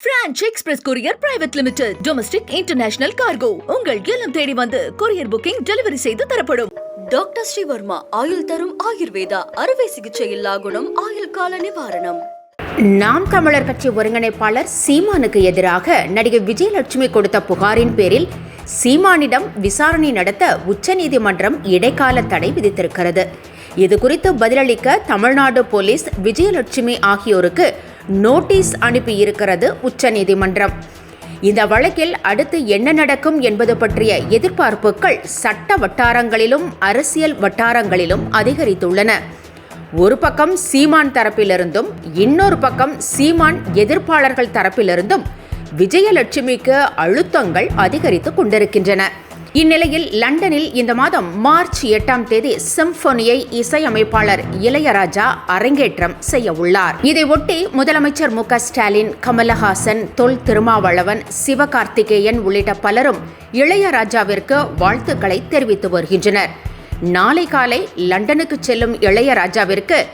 Franch Express Courier Private Limited domestic international cargo உங்கள் இல்லம் தேடி வந்து கொரியர் புக்கிங் டெலிவரி செய்து தரப்படும். டாக்டர் ஸ்ரீவர்மா ஆயுள் தரும் ஆயுர்வேதா அறுவை சிகிச்சை இல்லா குணம் ஆயுள் கால நிவாரணம். நாம் தமிழர் கட்சி ஒருங்கிணைப்பாளர் சீமானுக்கு எதிராக நடிகை விஜயலட்சுமி கொடுத்த புகாரின் பேரில் சீமானிடம் விசாரணை நடத்த உச்சநீதிமன்றம் இடைக்கால தடை விதித்திருக்கிறது. இது குறித்து பதிலளிக்க தமிழ்நாடு போலீஸ் விஜயலட்சுமி ஆகியோருக்கு நோட்டீஸ் அனுப்பியிருக்கிறது உச்சநீதிமன்றம். இந்த வழக்கில் அடுத்து என்ன நடக்கும் என்பது பற்றிய எதிர்பார்ப்புகள் சட்ட வட்டாரங்களிலும் அரசியல் வட்டாரங்களிலும் அதிகரித்துள்ளன. ஒரு பக்கம் சீமான் தரப்பிலிருந்தும் இன்னொரு பக்கம் சீமான் எதிர்ப்பாளர்கள் தரப்பிலிருந்தும் விஜயலட்சுமிக்கு அழுத்தங்கள் அதிகரித்துக் கொண்டிருக்கின்றன. இந்நிலையில் லண்டனில் இந்த மாதம் மார்ச் எட்டாம் தேதி சிம்ஃபோனியை இசையமைப்பாளர் இளையராஜா அரங்கேற்றம் செய்ய உள்ளார். இதையொட்டி முதலமைச்சர் மு ஸ்டாலின் கமலஹாசன் தொல் திருமாவளவன் சிவகார்த்திகேயன் உள்ளிட்ட பலரும் இளையராஜாவிற்கு வாழ்த்துக்களை தெரிவித்து வருகின்றனர். நாளை காலை லண்டனுக்கு செல்லும் இளையராஜாவிற்கு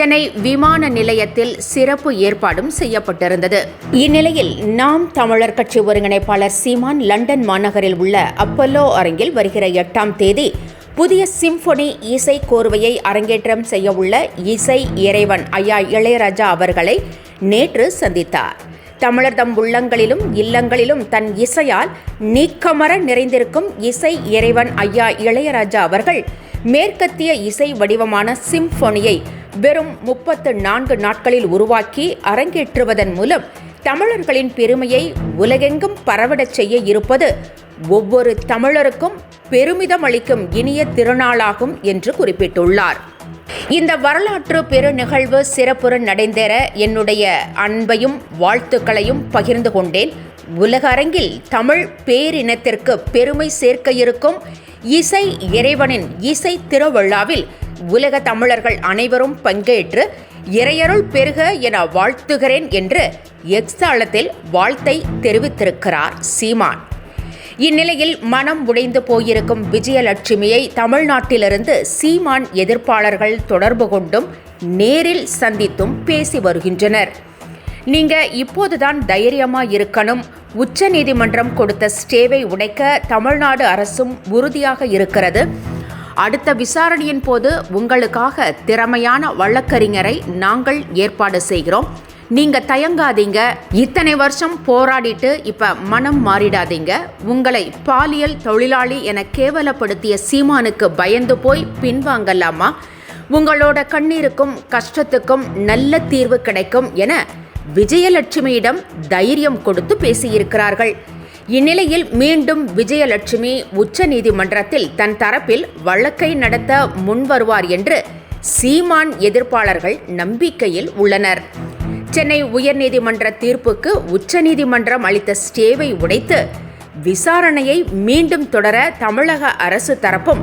சென்னை விமான நிலையத்தில் சிறப்பு ஏற்பாடும் செய்யப்பட்டிருந்தது. இந்நிலையில் நாம் தமிழர் கட்சி ஒருங்கிணைப்பாளர் சீமான் லண்டன் மாநகரில் உள்ள அப்பல்லோ அரங்கில் வருகிற எட்டாம் தேதி புதிய சிம்பொனி இசை கோர்வையை அரங்கேற்றம் செய்யவுள்ள இசை இறைவன் ஐயா இளையராஜா அவர்களை நேற்று சந்தித்தார். தமிழர் தம் உள்ளங்களிலும் இல்லங்களிலும் தன் இசையால் நீக்கமர நிறைந்திருக்கும் இசை இறைவன் ஐயா இளையராஜா அவர்கள் மேற்கத்திய இசை வடிவமான சிம்பொனியை வெறும் முப்பத்து நான்கு நாட்களில் உருவாக்கி அரங்கேற்றுவதன் மூலம் தமிழர்களின் பெருமையை உலகெங்கும் பரவிடச் செய்ய இருப்பது ஒவ்வொரு தமிழருக்கும் பெருமிதம் அளிக்கும் இனிய திருநாளாகும் என்று குறிப்பிட்டுள்ளார். இந்த வரலாற்று பெரு நிகழ்வு சிறப்புடன் நடைந்தேற என்னுடைய அன்பையும் வாழ்த்துக்களையும் பகிர்ந்து கொண்டேன். உலக அரங்கில் தமிழ் பேரினத்திற்கு பெருமை சேர்க்க இருக்கும் இசை இறைவனின் இசை திருவிழாவில் உலக தமிழர்கள் அனைவரும் பங்கேற்று இறையருள் பெருக என வாழ்த்துகிறேன் என்று எக்ஸாலத்தில் வாழ்த்தை தெரிவித்திருக்கிறார் சீமான். இந்நிலையில் மனம் உடைந்து போயிருக்கும் விஜயலட்சுமியை தமிழ்நாட்டிலிருந்து சீமான் எதிர்ப்பாளர்கள் தொடர்பு கொண்டும் நேரில் சந்தித்தும் பேசி வருகின்றனர். நீங்க இப்போதுதான் தைரியமா இருக்கணும். உச்ச நீதிமன்றம் கொடுத்த ஸ்டேவை உடைக்க தமிழ்நாடு அரசும் உறுதியாக இருக்கிறது. அடுத்த விசாரணையின் போது உங்களுக்காக திறமையான வழக்கறிஞரை நாங்கள் ஏற்பாடு செய்கிறோம். நீங்க தயங்காதீங்க. இத்தனை வருஷம் போராடிட்டு இப்ப மனம் மாறிடாதீங்க. உங்களை பாலியல் தொழிலாளி என கேவலப்படுத்திய சீமானுக்கு பயந்து போய் பின்வாங்கலாமா? உங்களோட கண்ணீருக்கும் கஷ்டத்துக்கும் நல்ல தீர்வு கிடைக்கும் என விஜயலட்சுமியிடம் தைரியம் கொடுத்து பேசியிருக்கிறார்கள். இந்நிலையில் மீண்டும் விஜயலட்சுமி உச்ச நீதிமன்றத்தில் தன் தரப்பில் வழக்கை நடத்த முன்வருவார் என்று சீமான் எதிர்ப்பாளர்கள் நம்பிக்கையில் உள்ளனர். சென்னை உயர்நீதிமன்ற தீர்ப்புக்கு உச்சநீதிமன்றம் அளித்த ஸ்டேவை உடைத்து விசாரணையை மீண்டும் தொடர தமிழக அரசு தரப்பும்